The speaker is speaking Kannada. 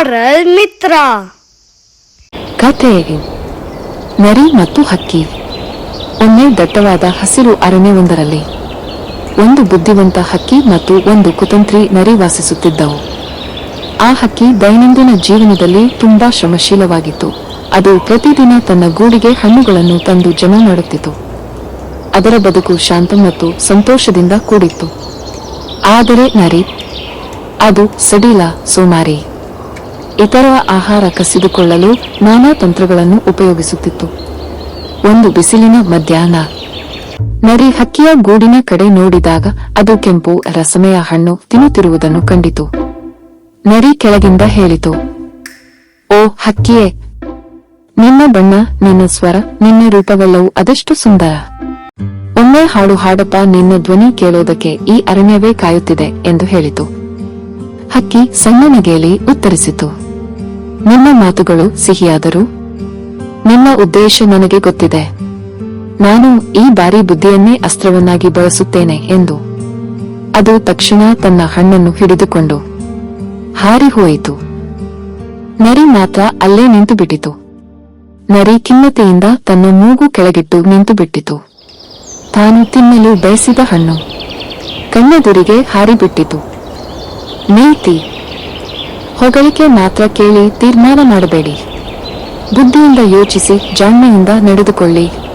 ಮಾರಲ್ ಮಿತ್ರ. ನರಿ ಮತ್ತು ಹಕ್ಕಿ. ಒಮ್ಮೆ ದಟ್ಟವಾದ ಹಸಿರು ಅರಣ್ಯವೊಂದರಲ್ಲಿ ಒಂದು ಬುದ್ಧಿವಂತ ಹಕ್ಕಿ ಮತ್ತು ಒಂದು ಕುತಂತ್ರಿ ನರಿ ವಾಸಿಸುತ್ತಿದ್ದವು. ಆ ಹಕ್ಕಿ ದೈನಂದಿನ ಜೀವನದಲ್ಲಿ ತುಂಬಾ ಶ್ರಮಶೀಲವಾಗಿತ್ತು. ಅದು ಪ್ರತಿದಿನ ತನ್ನ ಗೂಡಿಗೆ ಹಣ್ಣುಗಳನ್ನು ತಂದು ಜಮಾ ಮಾಡುತ್ತಿತ್ತು. ಅದರ ಬದುಕು ಶಾಂತ ಮತ್ತು ಸಂತೋಷದಿಂದ ಕೂಡಿತ್ತು. ಆದರೆ ನರಿ, ಅದು ಸಡಿಲ ಸೋಮಾರಿ. ಇತರ ಆಹಾರ ಕಸಿದುಕೊಳ್ಳಲು ನಾನಾ ತಂತ್ರಗಳನ್ನು ಉಪಯೋಗಿಸುತ್ತಿತ್ತು. ಒಂದು ಬಿಸಿಲಿನ ಮಧ್ಯಾಹ್ನ. ನರಿ ಹಕ್ಕಿಯ ಗೂಡಿನ ಕಡೆ ನೋಡಿದಾಗ ಅದು ಕೆಂಪು, ರಸಮೆಯ ಹಣ್ಣು ತಿನ್ನುತ್ತಿರುವುದನ್ನು ಕಂಡಿತು. ನರಿ ಕೆಳಗಿಂದ ಹೇಳಿತು, ಓ ಹಕ್ಕಿಯೇ, ನಿನ್ನ ಬಣ್ಣ, ನಿನ್ನ ಸ್ವರ, ನಿನ್ನ ರೂಪವೆಲ್ಲವೂ ಅದೆಷ್ಟು ಸುಂದರ. ಒಮ್ಮೆ ಹಾಡು ಹಾಡಪ್ಪ, ನಿನ್ನ ಧ್ವನಿ ಕೇಳೋದಕ್ಕೆ ಈ ಅರಣ್ಯವೇ ಕಾಯುತ್ತಿದೆ ಎಂದು ಹೇಳಿತು. ಹಕ್ಕಿ ಸಣ್ಣ ನಗೆಯಲ್ಲಿ ಉತ್ತರಿಸಿತು ನಿನ್ನ ಮಾತುಗಳು ಸಿಹಿಯಾದರು ನಿಮ್ಮ ಉದ್ದೇಶ ನನಗೆ ಗೊತ್ತಿದೆ. ನಾನು ಈ ಬಾರಿ ಬುದ್ಧಿಯನ್ನೇ ಅಸ್ತ್ರವನ್ನಾಗಿ ಬಳಸುತ್ತೇನೆ ಎಂದು. ಅದು ತಕ್ಷಣ ತನ್ನ ಹಣ್ಣನ್ನು ಹಿಡಿದುಕೊಂಡು ಹಾರಿ ಹೋಯಿತು. ನರಿ ಮಾತ್ರ ಅಲ್ಲೇ ನಿಂತು ಬಿಟ್ಟಿತು ನರಿ ಖಿನ್ನತೆಯಿಂದ ತನ್ನ ಮೂಗು ಕೆಳಗಿಟ್ಟು ನಿಂತು ಬಿಟ್ಟಿತು ತಾನು ತಿನ್ನಲು ಬಯಸಿದ ಹಣ್ಣು. ಕಣ್ಣೆದುರಿಗೆ ಹಾರಿಬಿಟ್ಟಿತು. ನೀತಿ ಹೊಗಳಿಕೆ ಮಾತ್ರ ಕೇಳಿ ತೀರ್ಮಾನ ಮಾಡಬೇಡಿ. ಬುದ್ಧಿಯಿಂದ ಯೋಚಿಸಿ ಜಾಣ್ಮೆಯಿಂದ ನಡೆದುಕೊಳ್ಳಿ.